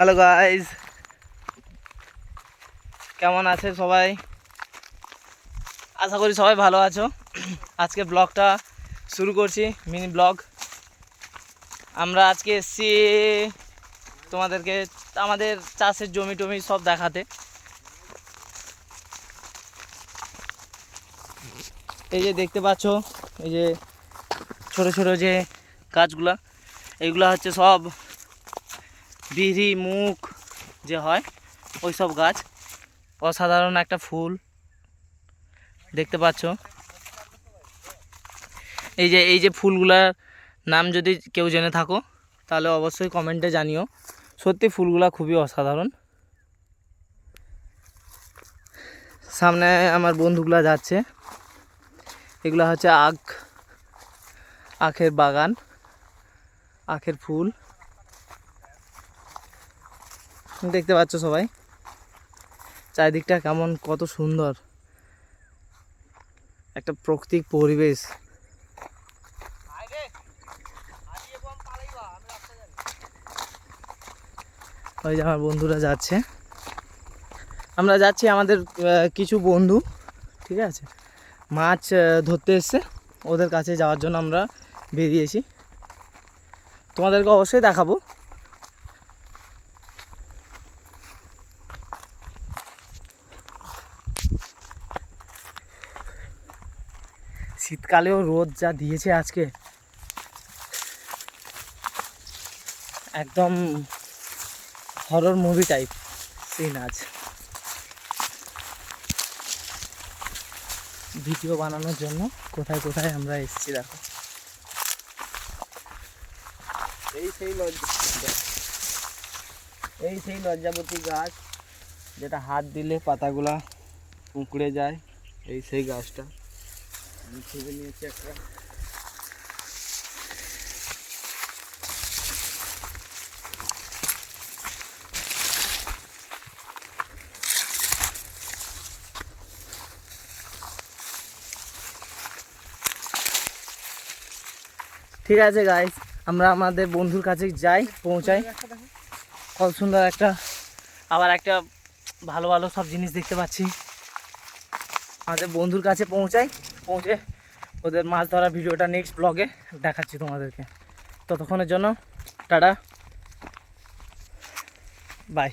Hello guys কেমন আছে সবাই? আশা করি সবাই ভালো আছো। আজকে ব্লগটা শুরু করছি মিনি ব্লগ আমরা আজকে এসছি তোমাদেরকে আমাদের চাষের জমি টমি সব দেখাতে। এই যে দেখতে পাচ্ছ, এই যে ছোট ছোট যে গাছগুলা এইগুলা হচ্ছে সব বিড়ি মুখ যে হয় ওই সব গাছ। অসাধারণ একটা ফুল। দেখতে পাচ্ছ? এই যে এই যে ফুলগুলার নাম যদি কেউ জেনে থাকো, তাহলে অবশ্যই কমেন্টে জানিও। সত্যি ফুলগুলা খুবই অসাধারণ। সামনে আমার বন্ধুগুলা যাচ্ছে। এগুলো হচ্ছে আখ, আখের বাগান, আখের ফুল। দেখতে পাচ্ছ সবাই? চারিদিকটা কেমন, কত সুন্দর। একটা প্রকৃতিক পরিবেশ। ওই যে আমার বন্ধুরা যাচ্ছে। আমরা যাচ্ছি আমাদের কিছু বন্ধু, ঠিক আছে? মাছ ধরতে এসছে। ওদের কাছে যাওয়ার জন্য আমরা বেরিয়েছি। তোমাদেরকে অবশ্যই দেখাবো। শীতকালেও রোদ যা দিয়েছে আজকে, একদম হরর মুভি টাইপ সিন আছে ভিডিও বানানোর জন্য কোথায় কোথায় আমরা এসেছি দেখো। এই সেই লজ্জা এই সেই লজ্জাবতী গাছ যেটা হাত দিলে পাতাগুলা উঁকড়ে যায়, এই সেই গাছটা। আমি নিয়েছি একটা। ঠিক আছে গাইস আমরা আমাদের বন্ধুর কাছে যাই, পৌঁছাই। কত সুন্দর একটা, আবার একটা ভালো ভালো সব জিনিস দেখতে পাচ্ছি। আমাদের বন্ধুর কাছে পৌঁছাই। পৌঁছে ওদের মাছ ধরার ভিডিওটা নেক্সট ব্লগে দেখাচ্ছি তোমাদেরকে। ততক্ষণের জন্য টাটা। বাই